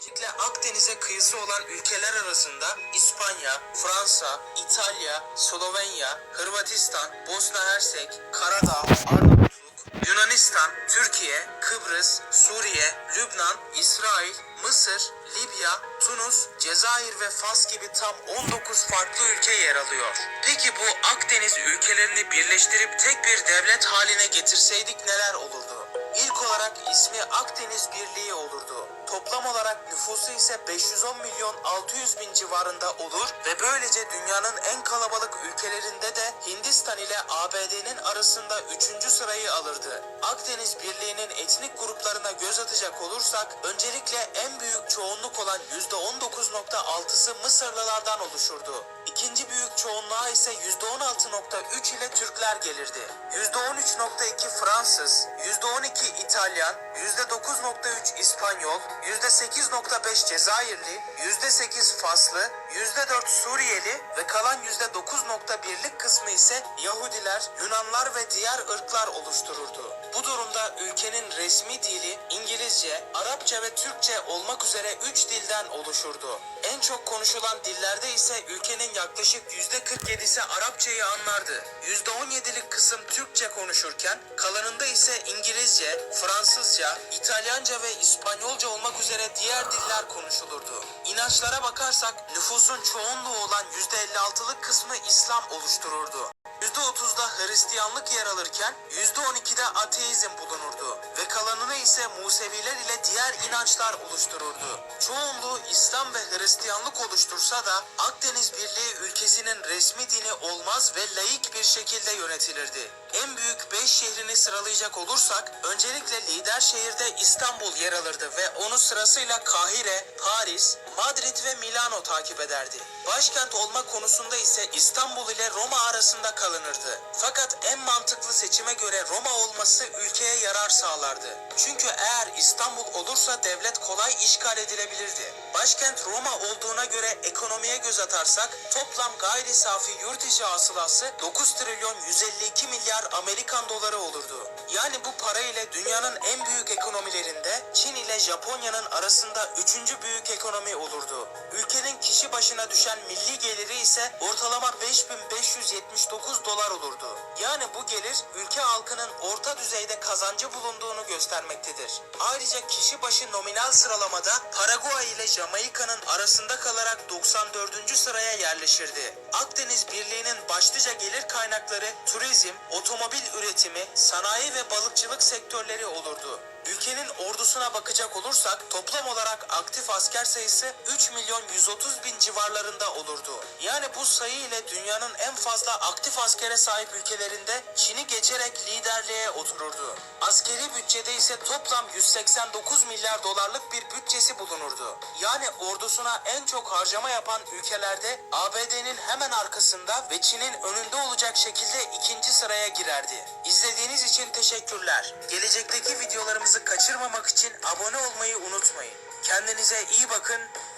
Öncelikle Akdeniz'e kıyısı olan ülkeler arasında İspanya, Fransa, İtalya, Slovenya, Hırvatistan, Bosna Hersek, Karadağ, Arnavutluk, Yunanistan, Türkiye, Kıbrıs, Suriye, Lübnan, İsrail, Mısır, Libya, Tunus, Cezayir ve Fas gibi tam 19 farklı ülke yer alıyor. Peki bu Akdeniz ülkelerini birleştirip tek bir devlet haline getirseydik neler olurdu? Olarak ismi Akdeniz Birliği olurdu. Toplam olarak nüfusu ise 510 milyon 600 bin civarında olur ve böylece dünyanın en kalabalık ülkelerinde de Hindistan ile ABD'nin arasında 3. sırayı alırdı. Akdeniz Birliği'nin etnik gruplarına göz atacak olursak öncelikle en büyük çoğunluk olan %19.6'sı Mısırlılardan oluşurdu. İkinci çoğunluğa ise %16.3 ile Türkler gelirdi. %13.2 Fransız, %12 İtalyan, %9.3 İspanyol, %8.5 Cezayirli, %8 Faslı, %4 Suriyeli ve kalan %9.1'lik kısmı ise Yahudiler, Yunanlar ve diğer ırklar oluştururdu. Bu durumda ülkenin resmi dili İngilizce, Arapça ve Türkçe olmak üzere 3 dilden oluşurdu. En çok konuşulan dillerde ise ülkenin yaklaşık %47'si Arapçayı anlardı. %17'lik kısım Türkçe konuşurken kalanında ise İngilizce, Fransızca, İtalyanca ve İspanyolca olmak üzere diğer diller konuşulurdu. İnançlara bakarsak nüfusun çoğunluğu olan %56'lık kısmı İslam oluştururdu. %30'da Hristiyanlık yer alırken %12'de ateizm bulunurdu ve kalanını ise Museviler ile diğer inançlar oluştururdu. Çoğunluğu İslam ve Hristiyanlık oluştursa da Akdeniz Birliği ülkesinin resmi dini olmaz ve laik bir şekilde yönetilirdi. En büyük 5 şehrini sıralayacak olursak öncelikle lider şehirde İstanbul yer alırdı ve onu sırasıyla Kahire, Paris, Madrid ve Milano takip ederdi. Başkent olma konusunda ise İstanbul ile Roma arasında kalınırdı. Fakat en mantıklı seçime göre Roma olması ülkeye yarar sağlardı. Çünkü eğer İstanbul olursa devlet kolay işgal edilebilirdi. Başkent Roma olduğuna göre ekonomiye göz atarsak toplam gayri safi yurt içi hasılası 9 trilyon 152 milyar Amerikan doları olurdu. Yani bu para ile dünyanın en büyük ekonomilerinde Çin ile Japonya'nın arasında üçüncü büyük ekonomi olurdu. Ülkenin başına düşen milli geliri ise ortalama 5579 dolar olurdu. Yani bu gelir ülke halkının orta düzeyde kazancı bulunduğunu göstermektedir. Ayrıca kişi başı nominal sıralamada Paraguay ile Jamaika'nın arasında kalarak 94. sıraya yerleşirdi. Akdeniz Birliği'nin başlıca gelir kaynakları turizm, otomobil üretimi, sanayi ve balıkçılık sektörleri olurdu. Ülkenin ordusuna bakacak olursak toplam olarak aktif asker sayısı 3 milyon 130 bin civarlarında olurdu. Yani bu sayı ile dünyanın en fazla aktif askere sahip ülkelerinde Çin'i geçerek liderliğe otururdu. Askeri bütçede ise toplam 189 milyar dolarlık bir bütçesi bulunurdu. Yani ordusuna en çok harcama yapan ülkelerde ABD'nin hemen arkasında ve Çin'in önünde olacak şekilde ikinci sıraya girerdi. İzlediğiniz için teşekkürler. Gelecekteki videolarımızı kaçırmamak için abone olmayı unutmayın. Kendinize iyi bakın,